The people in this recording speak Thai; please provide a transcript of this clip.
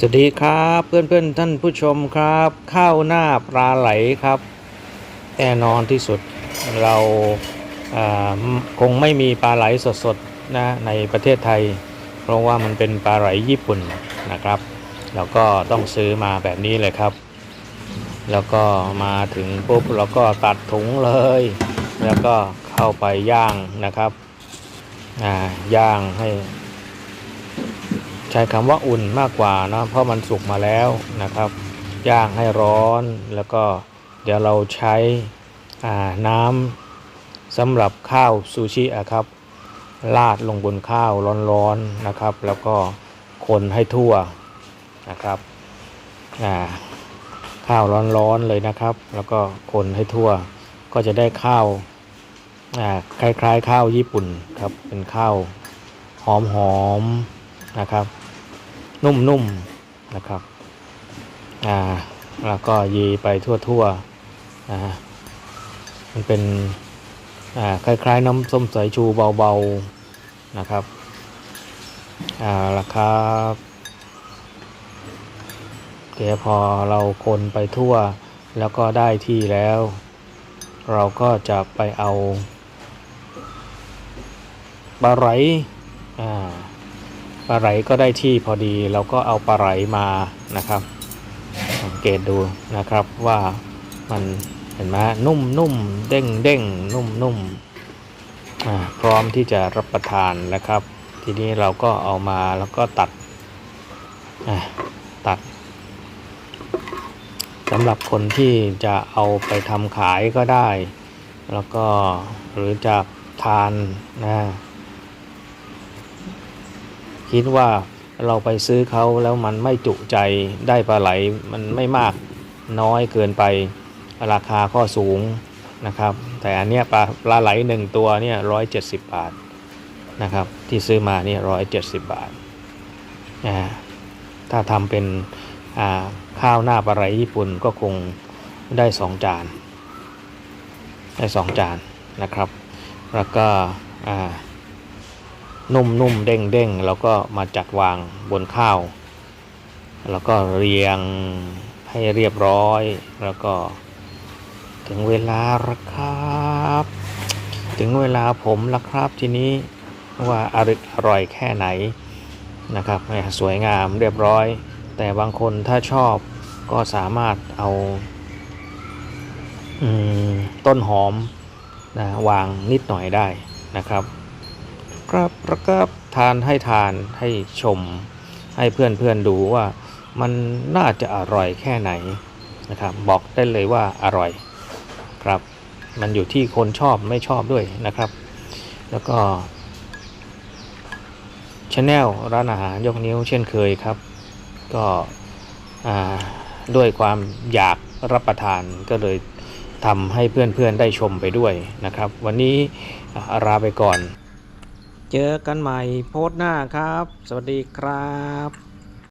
สวัสดีครับเพื่อนเพื่อนๆท่านผู้ชมครับ ข้าวหน้าปลาไหลครับแน่นอนที่สุดเราอ่าคงไม่มีปลาไหลสดๆนะในประเทศไทย เพราะว่ามันเป็นปลาไหลญี่ปุ่นนะครับเราก็ต้องซื้อมาแบบนี้เลยครับ แล้วก็มาถึงปุ๊บเราก็ตัดถุงเลย แล้วก็เข้าไปย่างนะครับอ่าย่างให้ ใช้คำว่าอุ่นมากกว่านะเพราะมันสุกมาแล้วนะครับย่างให้ร้อนแล้วก็เดี๋ยวเราใช้น้ำสำหรับข้าวซูชิอะครับราดลงบนข้าวร้อนๆนะครับ แล้วก็คนให้ทั่วนะครับข้าวร้อนๆเลยนะครับ แล้วก็คนให้ทั่ว ก็จะได้ข้าวคล้ายๆ ข้าวญี่ปุ่นครับเป็นข้าวหอมๆนะครับ นุ่มๆนะครับอ่าแล้วก็ยีไปทั่วๆนะฮะมันเป็นอ่าคล้ายๆน้ำส้มสายชูเบาๆนะครับอ่าละครับเดี๋ยวพอเราคนไปทั่ว แล้วก็ได้ที่แล้ว เราก็จะไปเอาปลาไหลอ่า ปลาไหลก็ได้ที่พอดีเราก็เอาปลาไหลมานะครับ สังเกตดูนะครับว่ามันเห็นไหมนุ่มนุ่มเด้งเด้งนุ่มนุ่มพร้อมที่จะรับประทานนะครับ ทีนี้เราก็เอามาแล้วก็ตัดตัดสำหรับคนที่จะเอาไปทำขายก็ได้ แล้วก็หรือจะทานนะ คิดว่าเราไปซื้อเขาแล้วมันไม่จุใจได้ปลาไหลมันไม่มากน้อยเกินไปราคาก็สูงนะครับ แต่อันเนี้ยปลาปลาไหลหนึ่งตัวเนี่ยร้อยเจ็ดสิบบาทนะครับ ที่ซื้อมาเนี่ยร้อยเจ็ดสิบบาทอ่าถ้าทำเป็นอ่าข้าวหน้าปลาไหลญี่ปุ่นก็คงได้สองจานได้สองจานนะครับ แล้วก็อ่า นุ่มนุ่มเด้งเด้งแล้วก็มาจัดวางบนข้าว แล้วก็เรียงให้เรียบร้อย แล้วก็ถึงเวลาละครับ ถึงเวลาผมละครับทีนี้ว่าอร่อยอร่อยแค่ไหนนะครับเนี่ยสวยงามเรียบร้อย แต่บางคนถ้าชอบก็สามารถเอาอต้นหอมนะวางนิดหน่อยได้นะครับ ครับแล้วก็ทานให้ทานให้ชม ให้เพื่อนเพื่อนๆดูว่ามันน่าจะอร่อยแค่ไหนนะครับบอกได้เลยว่าอร่อยครับ มันอยู่ที่คนชอบไม่ชอบด้วยนะครับ แล้วก็ชาแนลร้านอาหารยกนิ้วเช่นเคยครับ ก็ด้วยความอยากรับประทานก็เลยทำให้เพื่อนๆได้ชมไปด้วยนะครับ วันนี้ลาไปก่อน เจอกันใหม่โพสต์หน้าครับ สวัสดีครับ